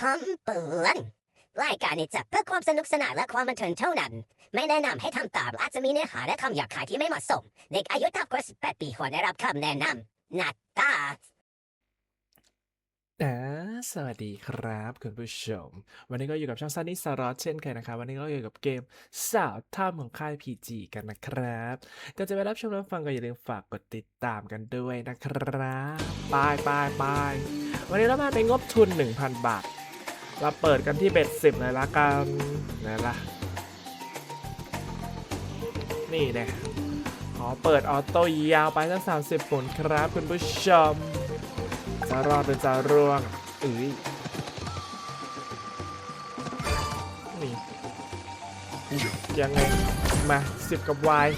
คำเตือนรายการนี้จะเพื่อความสนุกสนานและความบันเทิงเท่านั้น ไม่แนะนำให้ทำตามและอาจจะมีเนื้อหาและคำหยาบคายที่ไม่เหมาะสม เด็กอายุต่ำกว่า 18 ปีควรได้รับคำแนะนำนัดตาอ่าสวัสดีครับคุณผู้ชม วันนี้ก็อยู่กับช่องซันนี่สารอตเช่นเคยนะครับ วันนี้ก็อยู่กับเกมสาวท่ามของค่าย PG กันนะครับ ก็จะไปรับชมรับฟังก็อย่าลืมฝากกดติดตามกันด้วยนะครับบายบายบายวันนี้เรามาในงบทุน 1,000 บาท เราเปิดกันที่เบ็ดสิบเลยละกันนะล่ะนี่แน่ขอเปิดออโต้ยาวไปสักสามสิบผลครับคุณผู้ชมจะรอดหรือจะร่วงเอ้ยนี่ยังไง มาสิบกับวาย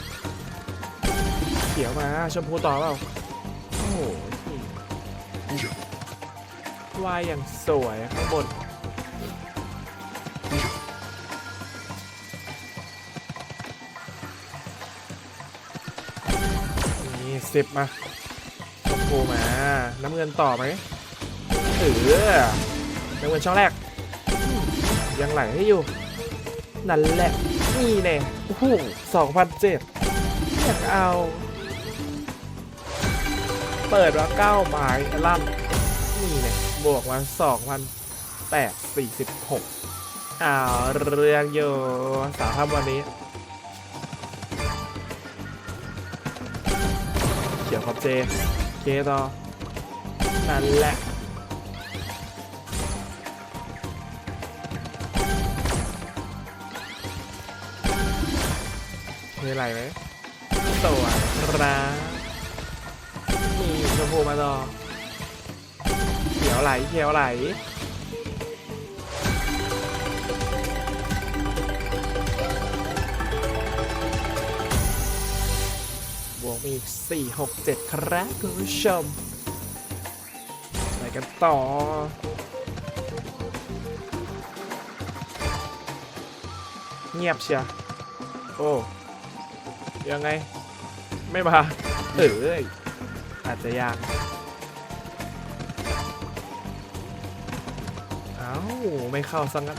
เขียวมา ชมพูต่อเปล่า โอ้โหวายอย่างสวยข้างบน สิบมาชมพูมา น้ำเงินต่อไหมเออน้ำเงินช่องแรก ยังไหลให้อยู่ นั่นแหละ นี่แน่โอ้โหสองพันเจ็ดอยากเอา เปิดมาเก้าไม้ล่ำนี่แน่บวกมาสองพันแปดสี่สิบหกอ้าวเรื่องอยู่สาวทำวันนี้ เขียวครับเจ เคต่อ นั่นแหละมีอะไรไหมตัวร้ามีชมพูมาต่อเขียวไหลเขียวไหล บวกมีอีกสี่หกเจ็ดครับคุณผู้ชมไปกันต่อเงียบเชียโอ้ยังไง ไม่มาเอ้ยอาจจะยาก เอ้า ไม่เข้าสังนั้น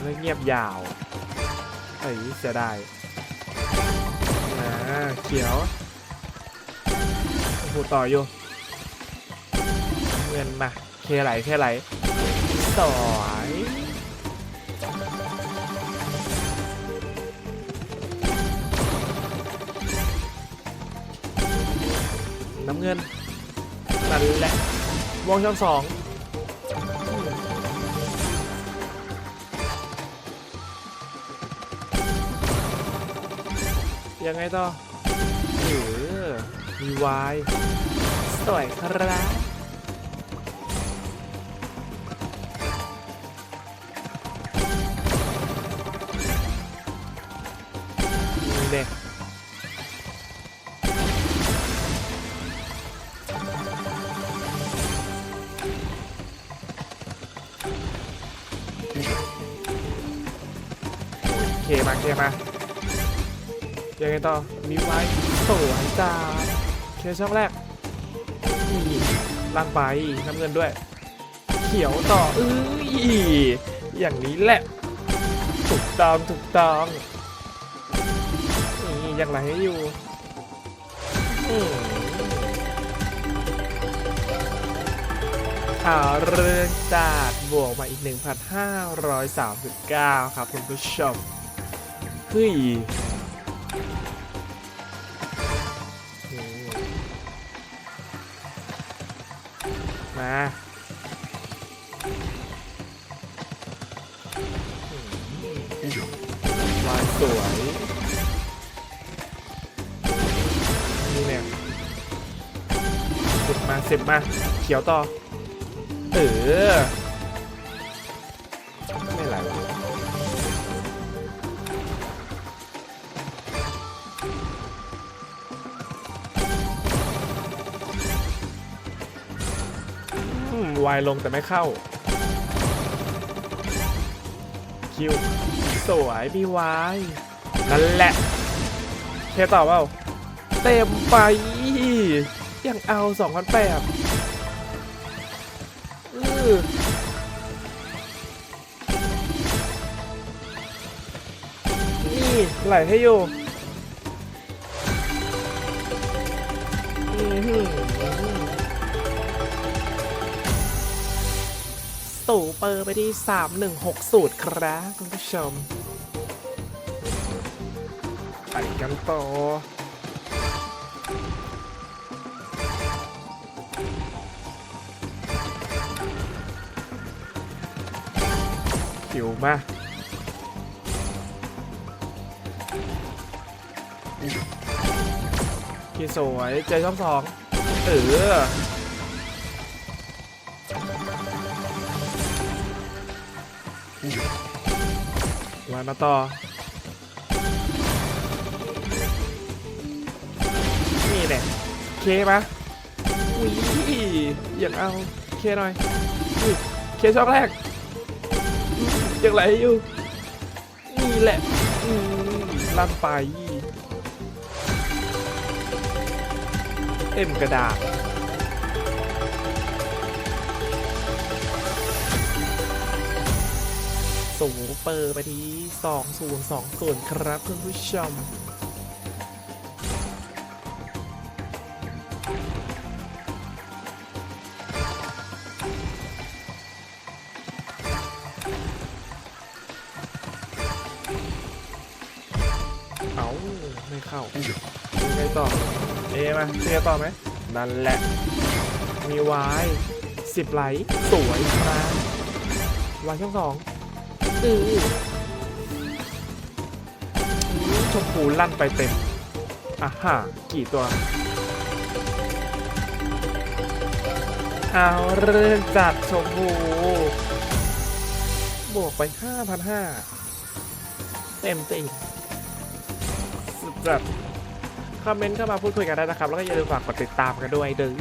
เลยเงียบยาวเอ้ยเสียดาย อ่าเขียวโอ้โหต่ออยู่เงินมา เคไหลเคไหลสวยน้ำเงินนั่นแหละวงช่องสอง ยังไงต่อเออมีวายสวยครับนี่เด็กเคมาเคมา ยังไงต่อ มีไว้สวยจ้าเคช่องแรกนี่ล่างไปน้ำเงินด้วย เขียวต่อเอ้ยอย่างนี้แหละ ถูกต้องถูกต้องนี่ยังไหลให้อยู่อ่าวเรื่องจัดบวกมาอีก 1,539 ครับคุณผู้ชมเฮ้ย มาลาสวยนี่เนี่ยสิบมาสิบมา เขียวต่อ เออ วายลงแต่ไม่เข้า คิว สวยพี่วายนั่นแหละเคต่อเปล่า เต็มไป ยังเอา2,008อนี่ไหลให้อยู่อือ หือสู่เปอร์ไปที่ 316สูตรครับคุณผู้ชม ไปกันต่อหิวมากพี่สวย ใจช่องสอง เออ มาต่อนี่แหละเคปะอุ้ยอยากเอาเคหน่อยเคช่องแรกยังไหลอยู่นี่แหละลั่นไปเอ็มกระดาษ สูเปอร์ไปที่2020ครับคุณผู้ชมเอาไม่เข้ายังไงต่อ เอมาเชียร์ต่อไหมนั่นแหละ มีวายสิบไหลค์สวยครับวายช่องสอง อืออชมพูลั่นไปเต็มอะฮะกี่ตัวเอาเรื่องจัดชมพูบวกไป 5,500 เต็มติงสุดจัดคอมเมนต์เข้ามาพูดคุยกันได้นะครับ แล้วก็อย่าลืมฝากกดติดตามกันด้วยเด้อ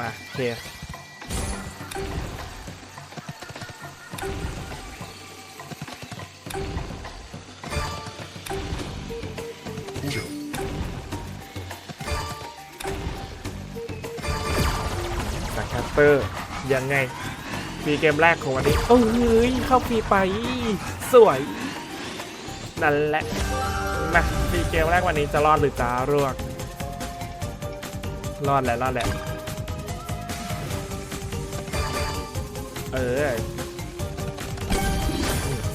มาเค เตอร์ยังไงฟรีเกมแรกของวันนี้โอ้ยเข้าฟรีไป สวย นั่นแหละมาฟรีเกมแรกวันนี้จะรอดหรือจะร่วงรอดแหละรอดแหละเออ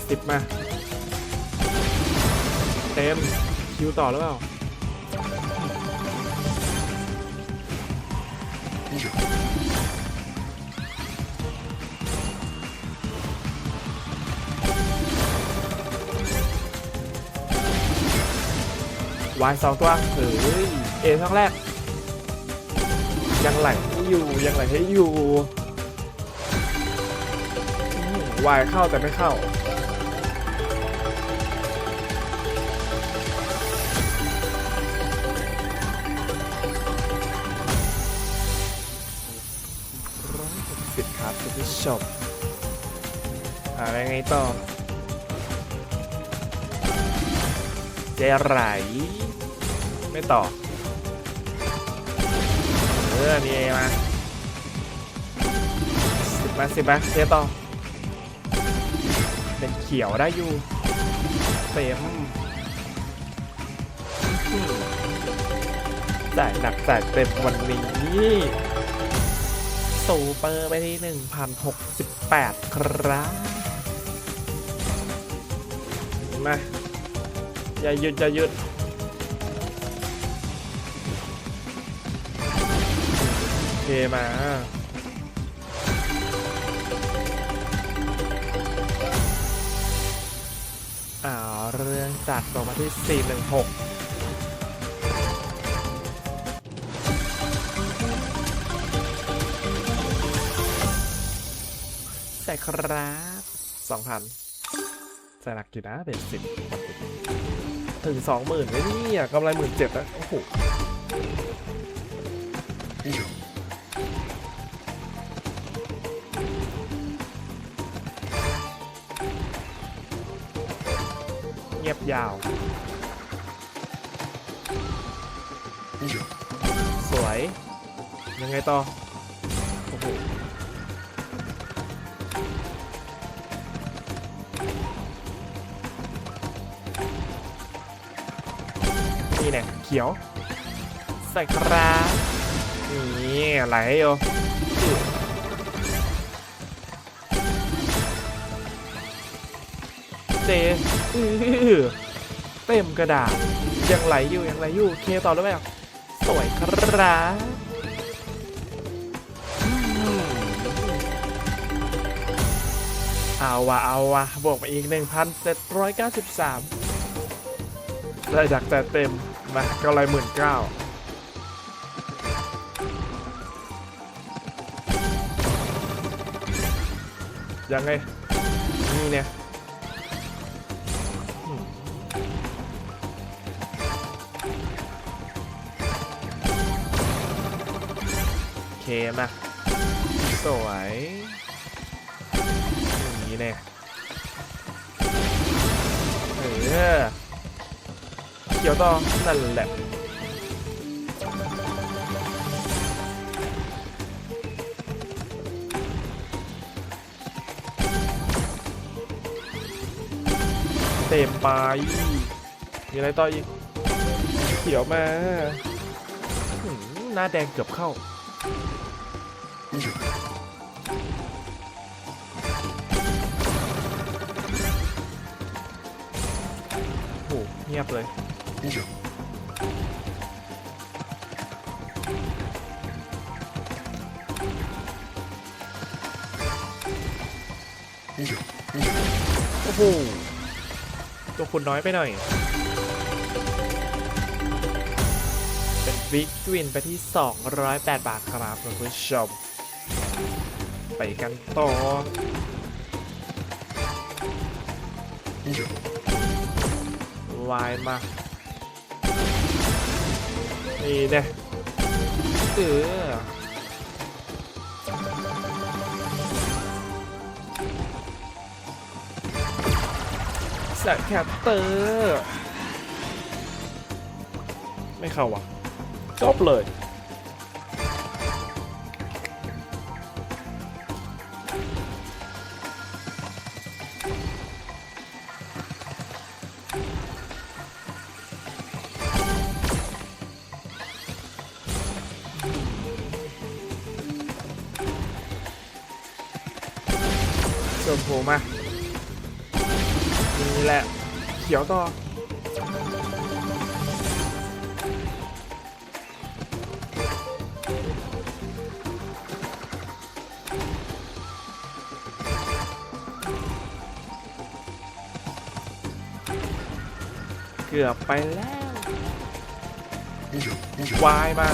สิบมา เต็ม คิวต่อหรือเปล่า วายสองตัวเฮ้ยเอช่องแรก ยังไหลให้อยู่ยังไหลให้อยู่วายเข้าแต่ไม่เข้าร้อยสิบครับคุณผู้ชมอะไรไงต่อ เจไหลไม่ต่อ เออนี่มาสิบมาสิบมาเจต่อ เป็นเขียวได้อยู่เต็มอื้อหือจ่ายหนักจ่ายเต็มวันนี้สูเปอร์ไปที่1,068ครับมา อย่าหยุดอย่าหยุดโอเคมาอ้าเรื่องจัดส่งมาที่ 416ใส่ครับ2,000ใส่หนั สลักอยู่นะเป็นสิบถึงสองหมื่นเลยนี่ยกำไรหมื่นเจ็ดนะโอ้โหเงียบยาว สวย ยังไงต่อ นี่เนี่ยเขียว ใส่ครับนี่ไหลอยู่เต้เต็มกระดาษยังไหลอยู่ยังไหลอยู่เคต่อหรือเปล่สวยครับเอาวะเอาวะบวกไปอีก 1,793ได้จากแต่เต็ม มาก็เลยหมื่นเก้ายังไง นี่เนี่ยโอเคมาสวยอย่างนี้เนี่ยเออ เขียวต่อนั่นแหละเต็มไปมีอะไรต่ออีก เขียวมาหืมหน้าแดงเกือบเข้า โห เงียบเลย โอ้โห ตัวคุณน้อยไปหน่อย เป็นบิ๊กวินไปที่ 208 บาทครับคุณผู้ชม ไปกันต่อวายมา นี่เนี่ยเออสแคตเตอร์ ไม่เข้าว่ะจบเลย ชมพูมานี่แหละ เขียวต่อเกือบไปแล้ววายมา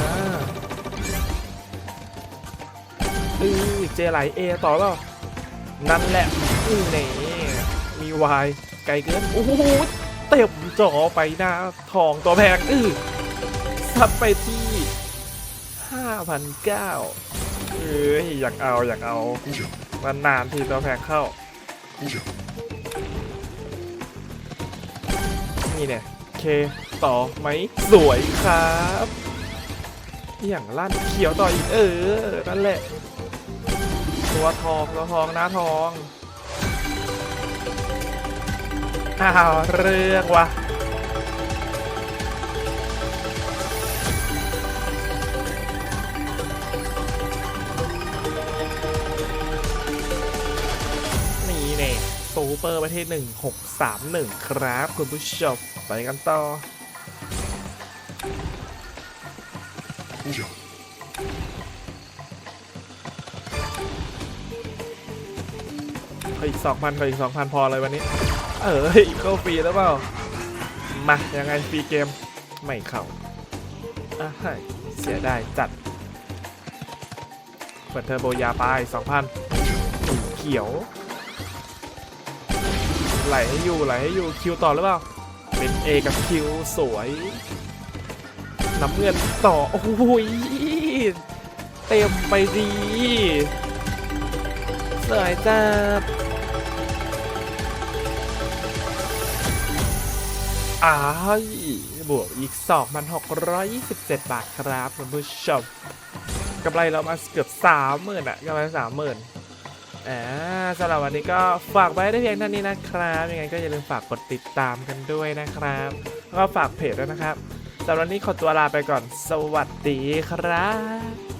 อือเจไหลเอต่อแล้ว นั่นแหละอือนี่มีวายไกลเกินโอ้โหเต็มจอไปหน้าทองตัวแพงอือซัดไปที่5,900เอ้ยอยากเอาอยากเอามันนานทีตัวแพงเข้า นี่เนี่ยเคต่อไหมสวยครับอย่างลั่นเขียวต่ออีกเออ นั่นแหละ ตัวทองตัวทองหน้าทองอ้าวเรื่องวะนี่เน่ซูเปอร์ประเทศ1631ครับ คุณผู้ชมไปกันต่อ อีกสองพันขออีกสองพันพอเลยวันนี้ เออเข้าฟรีแล้วเปล่า มา ยังไงฟรีเกม ไม่เข้าอะเสียได้จัด เปิดเทอร์โบยาไปสองพันเขียว ไหลให้อยู่ไหลให้อยู่คิวต่อหรือเปล่า เป็น A กับคิวสวยน้ำเงินต่อ โอ้โหยเต็มไปดีสวยจัด อ้ายบวกอีก 2,627 บาทครับคุณผู้ชมกำไรเรามาเกือบสามหมื่นอะกำไรสามหมื่นอ่าสำหรับวันนี้ก็ฝากไว้ได้เพียงเท่านี้นะครับยังไงก็อย่าลืมฝากกดติดตามกันด้วยนะครับแล้วก็ฝากเพจด้วยนะครับสำหรับวันนี้ขอตัวลาไปก่อน สวัสดีครับ